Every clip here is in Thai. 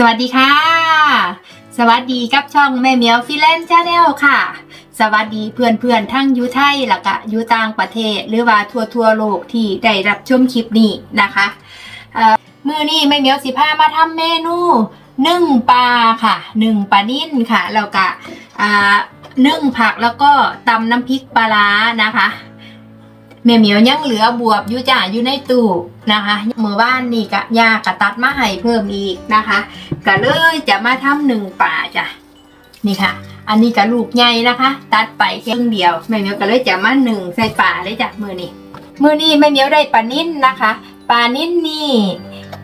สวัสดีค่ะ สวัสดีกับช่องแม่เมียวฟิแลนซ์ชาแนลค่ะ สวัสดีเพื่อนๆทั้งยูไทยและก็ยูต่างประเทศ หรือว่าทั่วทั่วโลกที่ได้รับชมคลิปนี้นะคะเอ่อมือนี้แม่เมียวสิพามาทำเมนูนึ่งปลาค่ะนึ่งปลานิ่นค่ะแล้วก็อ่านึ่งผักแล้วก็ตำน้ำพริกปลาร้านะคะ แม่เหมียวยังเหลือบวบอยู่จ่าอยู่ในตู้นะคะเมื่อบ้านนี่กะยากะตัดมาให้เพิ่มอีกนะคะก็เลยจะมาทำหนึ่งป่าจ้ะนี่ค่ะ อันนี้กะลูกใหญ่นะคะ ตัดไปแค่ครึ่งเดียวแม่เหมียวก็เลยจะมาหนึ่งใส่ป่าเลยจ้ะมือนี้มือนี้แม่เหมียวได้ปลานิ่นนะคะปลานิ่นนี่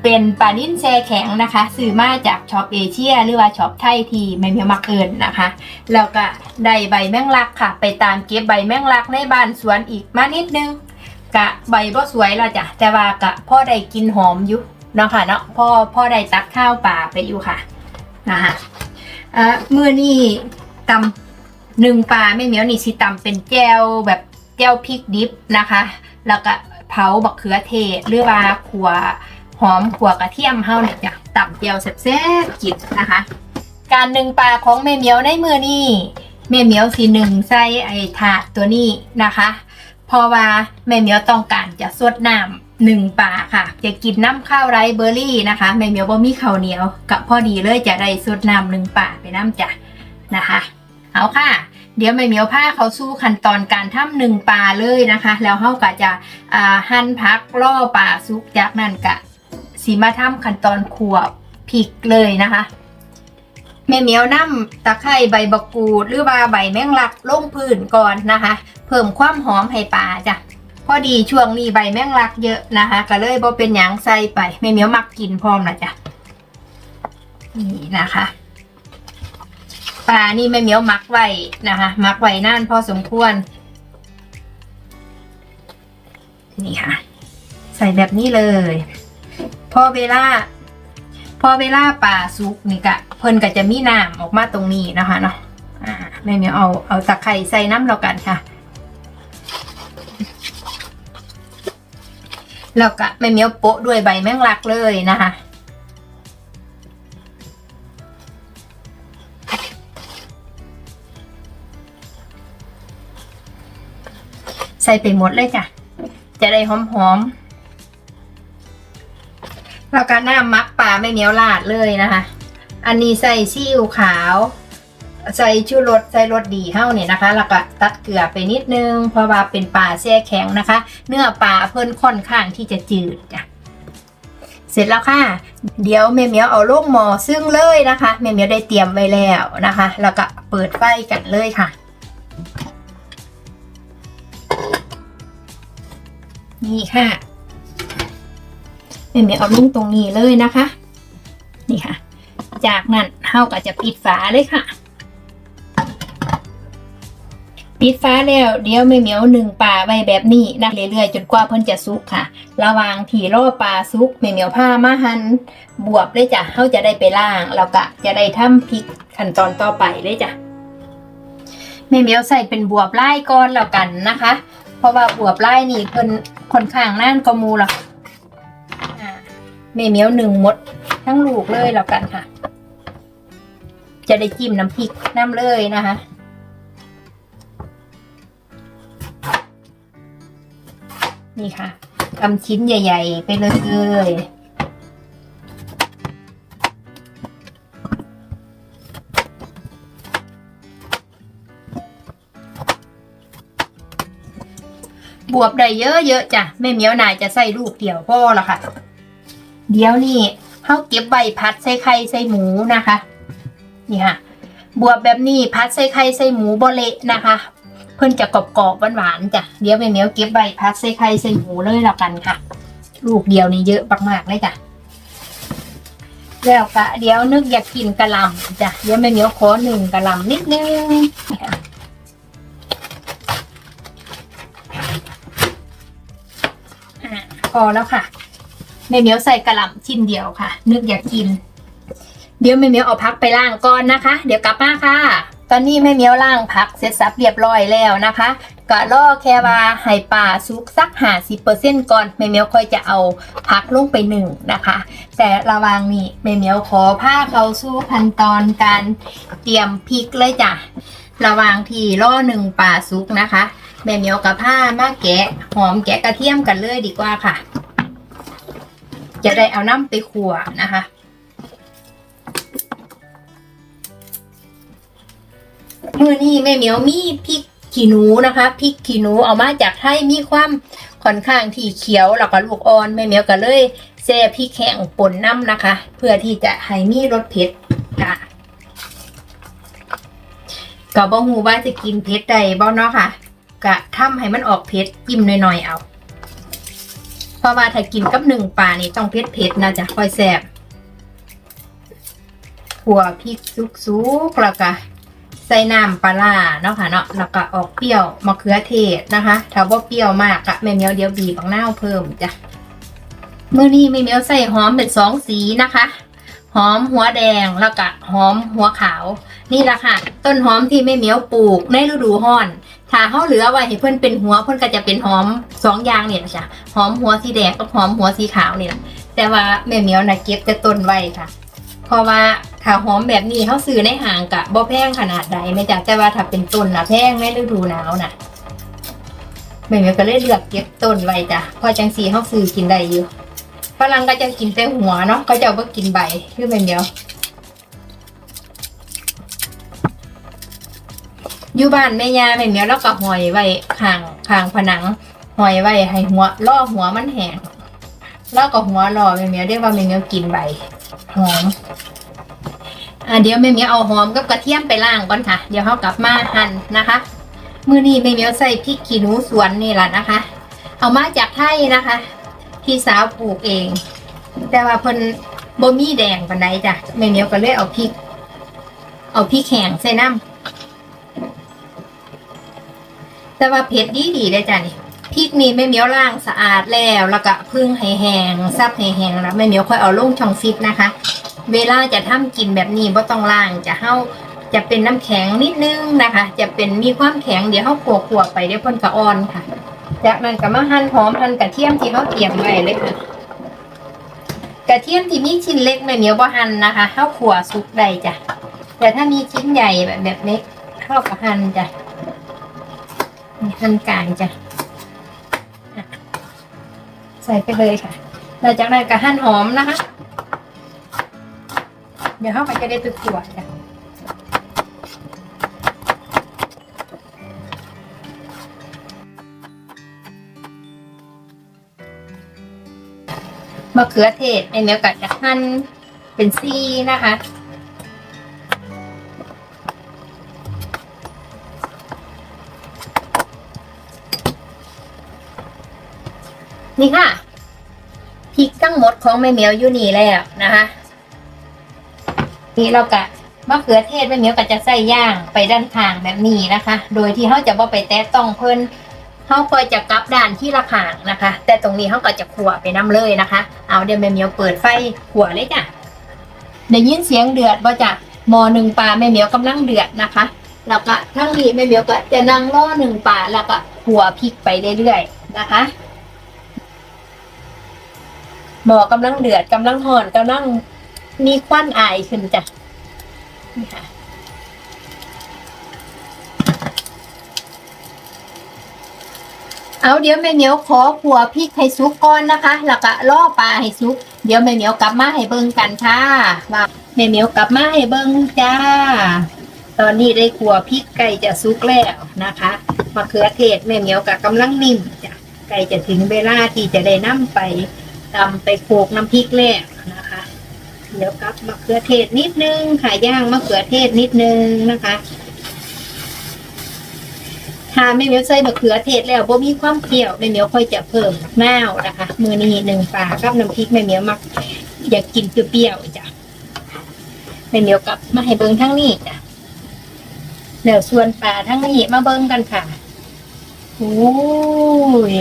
เป็นปลานิ่นแช่แข็งนะคะซื้อมาจากช็อปเอเชีย หรือว่าช็อปไทยที่แม่เหมียวมักเอินนะคะ แล้วก็ได้ใบแมงลักค่ะ ไปตามเก็บใบแมงลักในบ้านสวนอีกมานิดนึงกะใบบ่สวยล้วจ้ะแต่ว่ากะพ่อได้กินหอมอยู่เนาะค่ะเนาะพ่อพ่อได้ตักข้าวป่าไปอยู่ค่ะนะคะเอ่อมือนี่ตำหนึ่งปลาไม่เหมียวนี่สิตำเป็นแจวแบบแจวพริกดิบนะคะ แล้วก็เผาบักเขือเทศหรือว่าขัว หอมขัวกระเทียมเฮาเนี่ยจ้ะตำแจวแซ่บๆกินนะคะ การหนึ่งปลาของแม่เหมียวในมือนี่แม่เหมียวสีหนึ่งใส่ไอ้ถาดตัวนี้นะคะเพราะว่าแม่เหมียวต้องการจะสดน้ำหนึ่งปลาค่ะ จะกินน้ำข้าวไรเบอร์รี่นะคะแม่เหมียวบ่มีข้าวเหนียวกับพอดีเลยจะได้สดน้ำหนึ่งปลาไปน้ำจ้ะนะคะ เอาค่ะเดี๋ยวแม่เหมียวพาเขาสู้ขั้นตอนการทำหนึ่งปลาเลยนะคะ แล้วเขาก็จะหั่นพักล่อปลาซุกจากนั้นกะ สีมาทำขั้นตอนขัวพริกเลยนะคะแม่เหมียวน้ำตะไคร้ใบบกกูดหรือว่าใบแมงลักลงพื้นก่อนนะคะ เพิ่มความหอมให้ปลาจ้ะพอดีช่วงนี้ใบแมงลักเยอะนะคะ ก็เลยบ่เป็นหยังใส่ไปแม่เหมียวมักกินพร้อมนะจ้ะนี่นะคะปลานี่แม่เหมียวมักไว้นะคะมักไว้นานพอสมควร นี่ค่ะ ใส่แบบนี้เลย พอเวลา พอเวลาปลาสุกนี่กะ เพิ่นก็จะมีน้ำออกมาตรงนี้นะคะเนาะแม่เหมียวเอาเอาตะไคร้ใส่น้ำเรากันค่ะ แล้วก็แม่เหมียวโปะด้วยใบแมงลักเลยนะคะใส่ไปหมดเลยจ้ะ จะได้หอมๆ แล้วก็น้ำมักปลาไม่เหนียวลาดเลยนะคะ อันนี้ใส่ซีอิ๊วขาว ใส่ชูรสใส่รสดีเท่านี่นะคะ แล้วก็ตัดเกลือไปนิดนึง เพราะว่าเป็นปลาแช่แข็งนะคะ เนื้อปลาเพิ่นค่อนข้างที่จะจืดจ้ะเสร็จแล้วค่ะ เดี๋ยวแม่เหมียวเอาลูกหมอซึ่งเลยนะคะแม่เหมียวได้เตรียมไว้แล้วนะคะ แล้วก็เปิดไฟกันเลยค่ะ นี่ค่ะ แม่เหมียวเอาลุ่งตรงนี้เลยนะคะ นี่ค่ะ จากนั้นเฮาก็จะปิดฝาเลยค่ะ ปิดฟ้าแล้วเดี๋ยวแม่เหมียวหนึ่งปลาไว้แบบนี้นะเรื่อยๆ จนกว่าเพิ่นจะสุกค่ะ ระหว่างที่รอปลาสุกแม่เหมียวผ้ามาหันบวบเลยจ้ะเฮาจะได้ไปล่างแล้วก็จะได้ทำพริกขั้นตอนต่อไปเลยจ้ะแม่เหมียวใส่เป็นบวบไล่ก้อนแล้วกันนะคะ เพราะว่าบวบไล่นี่เพิ่นค่อนข้างน่านกมูหรอก แม่เมียวหนึ่งมด ทั้งลูกเลยแล้วกันค่ะ จะได้จิ้มน้ำพริกน้ำเลยนะคะนี่ค่ะทำชิ้นใหญ่ ๆ ไปเลยบวบได้เยอะๆจ้ะแม่เมียว นายจะใส่ลูกเดียวพ่อละค่ะ เดี๋ยวนี่เขาเก็บใบพัดใส่ไข่ใส่หมูนะคะ นี่ค่ะ บวบแบบนี้พัดใส่ไข่ใส่หมูบเละนะคะ เพิ่นจะกรอบๆหวานๆจ้ะเดี๋ยวแม่เหมียวเก็บใบพัดใส่ไข่ใส่หมูเลยแล้วกันค่ะ ลูกเดียวนี่เยอะมากๆเลยจ้ะแล้วก็เดี๋ยวนึกอยากกินกะหล่ำจ้ะเดี๋ยวแม่เหมียวขอหนึ่งกะหล่ำนิดนึงอะพอแล้วค่ะ แม่เมียวใส่กระหล่ำชิ้นเดียวค่ะ นึกอยากกิน เดี๋ยวแม่เมียวเอาพักไปล่างก่อนนะคะ เดี๋ยวกลับมาค่ะ ตอนนี้แม่เมียวล่างผักเสร็จสับเรียบร้อยแล้วนะคะก็รอแค่ว่าให้ปลาสุกสักหาสิเปอร์เซ็นต์ก่อนแม่เมียวค่อยจะเอาผักลงไปหนึ่งนะคะ แต่ระว่างนี้แม่เมียวขอผ้าเขาสู้ขั้นตอนการเตรียมพริกเลยจ้ะระว่างที่รอหนึ่งปลาสุกนะคะแม่เมียวกับผ้ามาแกะหอมแกะกระเทียมกันเลยดีกว่าค่ะ จะได้เอาน้ำไปขัวนะคะ มือนี้แม่เหมียวมีพริกขี้หนูนะคะพริกขี้หนูเอามาจากไทยมีความค่อนข้างที่เขียวแล้วก็ลูกอ่อนแม่เหมียวก็เลยแซ่พริกแห้งป่นน้ำนะคะ เพื่อที่จะให้มีรสเผ็ดค่ะก็บ่ฮู้ว่าจะกินเผ็ดได้บ่เนาะค่ะก็ทำให้มันออกเผ็ดจิ้มหน่อยๆเอา เพราะว่าถ้ากินกับหนึ่งปลานี่ต้องเผ็ดเผ็ดนะจ๊ะค่อยแซ่บขัวพริกสุกๆแล้วก็ใส่น้ำปลาร้าเนาะค่ะเนาะแล้วก็ออกเปรี้ยวมะเขือเทศนะคะ ถ้าว่าเปรี้ยวมากกะแม่เมียวเดี๋ยวบีบของหน้าเพิ่มจ้ะเมื่อนี้แม่เมียวใส่หอมเป็นสองสีนะคะหอมหัวแดงแล้วก็หอมหัวขาว นี่แหละค่ะ ต้นหอมที่แม่เมียวปลูกในฤดูร้อน ถ้าเขาเหลือไว้ให้เพื่อนเป็นหัวเพื่อนก็จะเป็นหอมสองอย่างเนี่ยจ้ะหอมหัวสีแดงกับหอมหัวสีขาวนี่แหละแต่ว่าแม่เมียวนะเก็บแต่ต้นไว้ค่ะ เพราะว่าถ้าหอมแบบนี้เขาซื้อในห้างกะบ่แพงขนาดใดไม่จากแต่ว่าถ้าเป็นต้นนะแพงในฤดูหนาวนะแม่เมียวก็เลยเลือกเก็บต้นไว้จ้ะพอจังสีเขาซื้อกินได้อยู่ฝรั่งก็จะกินแต่หัวเนาะก็จะบ่กินใบคือแม่เมียว อยู่บ้านแม่ยาแม่เมียวแล้วก็หอยไว้ข้างข้างผนังหอยไว้ให้หัวล่อหัวมันแห้งแล้วก็หัวรอแม่เมียวเรียกว่าแม่เมียวกินใบหอมอ่าเดี๋ยวแม่เมียวเอาหอมกับกระเทียมไปล้างก่อนค่ะ เดี๋ยวเขากลับมาหั่นนะคะมือนี้แม่เมียวใส่พริกขี้หนูสวนนี่แหละนะคะ เอามาจากไทยนะคะพี่สาวปลูกเอง แต่ว่าเพิ่นบ่มีแดงปานใดจ้ะแม่เมียวก็เลยเอาพริก เอาพริกแห้งใส่น้ำ แต่ว่าเผ็ดดีดีๆเลยจ้ะนี่พริกนี่แม่เมียวล้างสะอาดแล้วแล้วก็พึ่งให้แห้งซับให้แห้งแล้วแม่เมียวค่อยเอาลงช่องฟิตนะคะ เวลาจะทำกินแบบนี้บ่ต้องล้างจะเฮาจะเป็นน้ำแข็งนิดนึงนะคะ จะเป็นมีความแข็งเดี๋ยวเฮาขัวๆไปเดี๋ยวพ่นก็อ่อนค่ะ จากนั้นก็มาหั่นหอมหั่นกระเทียมที่เฮาเตรียมไว้เลยค่ะกระเทียมที่มีชิ้นเล็กแม่เหนียวบ่หั่นนะคะเฮาขัวสุกได้จ้ะแต่ถ้ามีชิ้นใหญ่แบบแบบเล็กเฮาก็หั่นจ้ะ หั่นกลางจ้ะใส่ไปเลยค่ะแล้วจากนั้นก็หั่นหอมนะคะ เดี๋ยวเข้าไปจะได้ไปขวดจ้ะมะเขือเทศไอเมียวกัดจะหั่นเป็นซี่นะคะ นี่ค่ะพริกทั้งหมดของแม่เหมียวอยู่นี่แล้วนะคะ นี่เรากะมะเขือเทศแม่เหมียวก็จะใส่ย่างไปด้านข้างแบบนี้นะคะ โดยที่เขาจะบ่ไปแตะต้องเพิ่นเขาคอยจะกลับด้านที่ละข้างนะคะ แต่ตรงนี้เขาก็จะขัวไปน้ำเลยนะคะ เอาเดี๋ยวแม่เหมียวเปิดไฟขัวเลยจ้ะได้ยินเสียงเดือดบ่จ้ะหมอหนึ่งปลาแม่เหมียวกำลังเดือดนะคะแล้วก็ทั้งนี้แม่เหมียวก็จะนั่งรอหนึ่งปลาแล้วก็ขัวพริกไปเรื่อยๆนะคะ หมอกำลังเดือดกำลังห่อนกำลังมีควันอายขึ้นจ้ะนี่ค่ะเอาเดี๋ยวแม่เหนียวขอขัวพริกให้สุกก่อนนะคะ แล้วก็ล่อปลาให้สุก เดี๋ยวแม่เหนียวกลับมาให้เบิ่งกันค่ะว่าแม่เหนียวกลับมาให้เบิ่งจ้า ตอนนี้ได้ขัวพริกไก่จะสุกแล้วนะคะมะเขือเทศแม่เหนียวกับกำลังนิ่มจ้ะไก่จะถึงเวลาที่จะได้นํไป ตำไปโขกน้ำพริกแล้วนะคะ เดี๋ยวกับมะเขือเทศนิดนึงค่ะย่างมะเขือเทศนิดนึงนะคะถ้าไม่เหมียวใส่มะเขือเทศแล้วบ่มีความเปรี้ยวแม่เหมียวค่อยจะเพิ่มน้าวนะคะ มือนี้หนึ่งปลากับน้ำพริกแม่เหมียวมักอยากกินเปรี้ยวๆจ้ะแม่เหมียวกับมาให้เบิ้งทั้งนี้จ้ะเดี๋ยวส่วนปลาทั้งนี้มาเบิ้งกันค่ะโอ้ย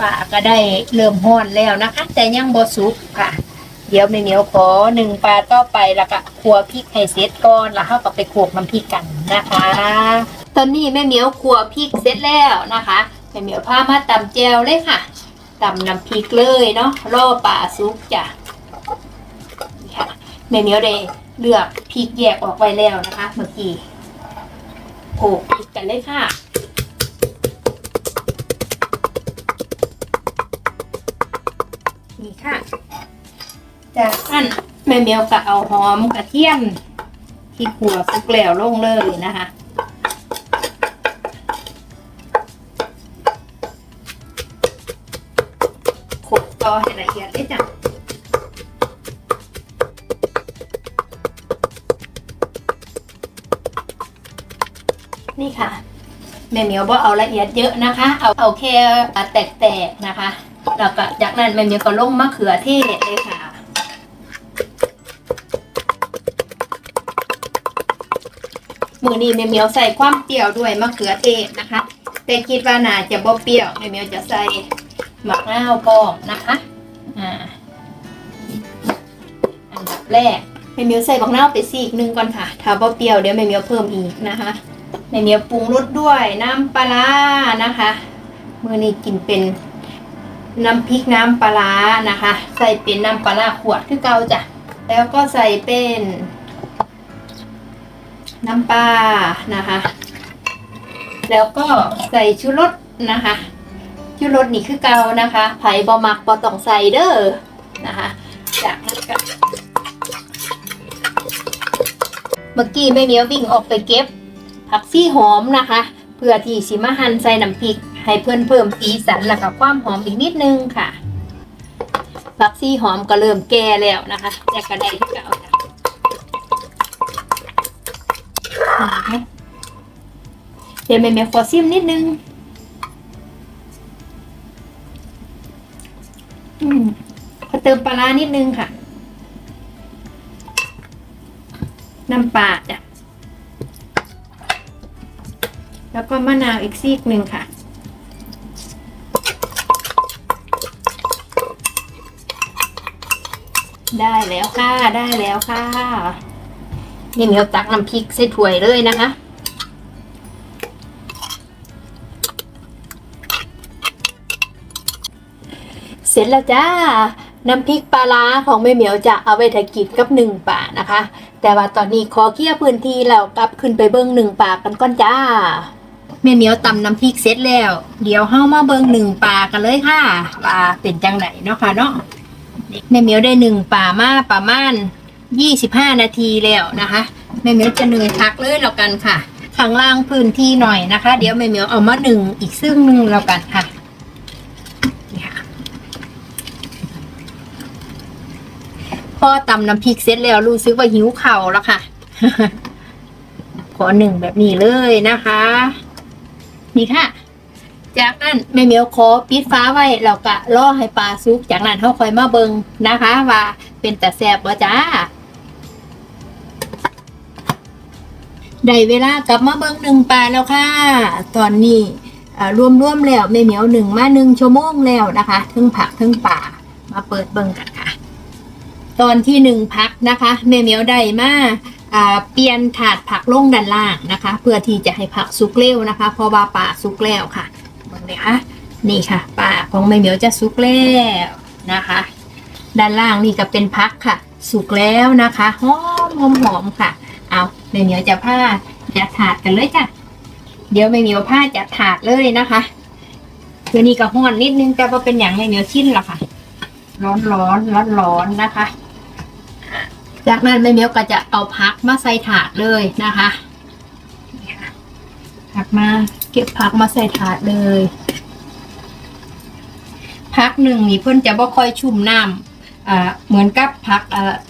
ป่าก็ได้เริ่มห้อนแล้วนะคะ แต่ยังบ่สุกค่ะ เดี๋ยวแม่เหมียวขอหนึ่งปลาต่อไปแล้วก็คั่วพริกให้เสร็จก่อนแล้วเราก็ไปโขลกน้ำพริกกันนะคะ ตอนนี้แม่เหมียวขัวพริกเสร็จแล้วนะคะแม่เหมียวพามาตำแจวเลยค่ะตำน้ำพริกเลยเนาะรอป่าซุกจ้ะนี่ค่ะแม่เหมียวได้เลือกพริกแยกออกไว้แล้วนะคะ เมื่อกี้โขลกพริกกันเลยค่ะ นี่ค่ะ จากนั้นแม่เมียวก็เอาหอมกระเทียม ที่ขัวสุกแล้วลงเลยนะคะขลกต่อให้ละเอียดเลยจ้ะนี่ค่ะแม่เหมียวบ่เอาละเอียดเยอะนะคะ เอาเอาแค่แตกๆนะคะ แล้วก็จากนั้นแม่เมียวก็ลงมะเขือเทศเลยค่ะมือนี้แม่เมียวใส่ความเปรี้ยวด้วยมะเขือเทศนะคะ แต่คิดว่าน่าจะบ่เปรี้ยวแม่เมียวจะใส่หมักนาวพร้อมนะคะอ่าอันดับแรกแม่เมียวใส่บักนาไปซีกหนึ่งก่อนค่ะถ้าบ่เปรี้ยวเดี๋ยวแม่เมียวเพิ่มอีกนะคะแม่เมียวปรุงรสด้วยน้ำปลาร้านะคะมือนี้กินเป็น น้ำพริกน้ำปลานะคะ ใส่เป็นน้ำปลาขวดคือเก่าจ้ะแล้วก็ใส่เป็นน้ำปลานะคะ แล้วก็ใส่ชูรสนะคะชูรสนี่คือเกานะคะ ไผ่บอมักบอต้องใส่เด้อนะคะจากนั้นก็เมื่อกี้แม่เมียววิ่งออกไปเก็บผักซี่หอมนะคะ เพื่อที่สิมาหั่นใส่น้ำพริก ให้เพื่อนเพิ่มสีสันแล้วก็ความหอมอีกนิดนึงค่ะผักซี่หอมก็เริ่มแก่แล้วนะคะแต่ก็ได้ที่เก่าจ้ะเดี๋ยวแม่แม่ขอซิมนิดนึงอืมขอเติมปลาร้านิดนึงค่ะ น้ำปลาจ้ะแล้วก็มะนาวอีกซีกหนึ่งค่ะ ได้แล้วค่ะ ได้แล้วค่ะ นี่เหมียวตักน้ำพริกใส่ถ้วยเลยนะคะ เสร็จแล้วจ้า น้ำพริกปลาร้าของแม่เหมียวจะเอาไว้ถกินกับหนึ่งป่านะคะ แต่ว่าตอนนี้ขอเคลียร์พื้นที่แล้วกลับขึ้นไปเบิ้งหนึ่งป่ากันก่อนจ้าแม่เหมียวตำน้ำพริกเสร็จแล้ว เดี๋ยวเฮามาเบิ้งหนึ่งป่ากันเลยค่ะว่าเป็นจังไหนเนาะค่ะเนาะ แม่เหมียวได้หนึ่งป่ามาประมาณยี่สิบห้านาทีแล้วนะคะแม่เหมียวจะหนึ่งพักเลยแล้วกันค่ะข้างล่างพื้นที่หน่อยนะคะ เดี๋ยวแม่เหมียวเอามาหนึ่งอีกซึ่งหนึ่งแล้วกันค่ะนี่ค่ะพอตำน้ำพริกเสร็จแล้วรู้สึกว่าหิวเข่าแล้วค่ะ ขอหนึ่งแบบนี้เลยนะคะ นี่ค่ะ จากนั้นแม่เหมียวขอปิดฟ้าไว้แล้วก็รอให้ปลาสุก จากนั้นเขาคอยมาเบิงนะคะ ว่าเป็นแต่แสบว่จ้าได้เวลากลับมาเบิงหนึ่งปลาแล้วค่ะ ตอนนี้รวมร่วมๆแล้วแม่เหมียวหนึ่งมาหนึ่งชั่วโมงแล้วนะคะทั้งผักทั้งป่ามาเปิดเบิงกันค่ะ ตอนที่หนึ่งพักนะคะแม่เหมียวได้มาเปลี่ยนถาดผักลงด้านล่างนะคะ เพื่อที่จะให้ผักสุกเร็วนะคะเพราะว่าป่าสุกแล้วค่ะ เบิ่งเลยค่ะนี่ค่ะป่าของแม่เหมียวจะสุกแล้วนะคะ ด้านล่างนี่ก็เป็นพักค่ะ สุกแล้วนะคะหอมหอมหอมค่ะ เอาแม่เหมียวจะผ้าจัดถาดกันเลยจ้ะเดี๋ยวแม่เหมียวผ้าจัดถาดเลยนะคะคือนี่ก็ห้อนนิดนึงแต่ว่าเป็นอย่างแม่เหมียวชิ้นล้วค่ะ ร้อนร้อนร้อนร้อนนะคะ จากนั้นแม่เมียวก็จะเอาพักมาใส่ถาดเลยนะคะผักมา ก็บผักมาใส่ถาดเลยพักหนึ่งนี่เพื่อนจะบ่ค่อยชุ่มน้ำเหมือนกับพัก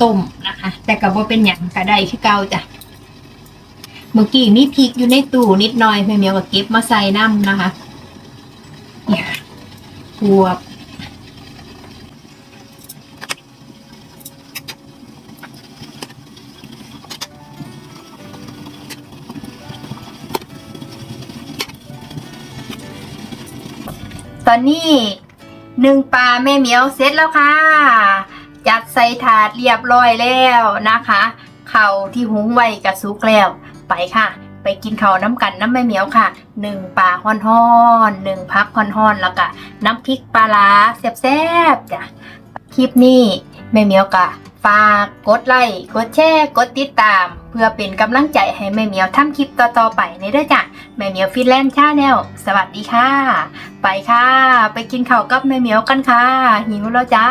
ต้มนะคะ แต่กับ่เป็นอย่างกระได้ขี้เก่าจ้ะเมื่อกี้มีพริกอยู่ในตู้นิดหน่อยเพื่อเมียก็เก็บมาใส่น้ำนะคะเนี่ยบวบ ตอนนี้หนึ่งปลาแม่เหมียวเสร็จแล้วค่ะ จัดใส่ถาดเรียบร้อยแล้วนะคะเข่าที่หุงไว้กับซุกแล้วไปค่ะ ไปกินข้าวน้ำกันน้ำแม่เหมียวค่ะหนึ่งปลาฮ้อนๆหนึ่งพักฮ้อนๆแล้วก็น้ำพริกปลาร้าแซ่บๆจ้ะคลิปนี้แม่เหมียวกะ ฝากกดไลค์กดแชร์กดติดตาม เพื่อเป็นกำลังใจให้แม่เหมียวทำคลิปต่อๆไปในเด้อจ้ะแม่เหมียวฟินแลนด์ชาแนลสวัสดีค่ะ ไปค่ะ ไปกินข้าวกับแม่เหมียวกันค่ะหิวแล้วจ้า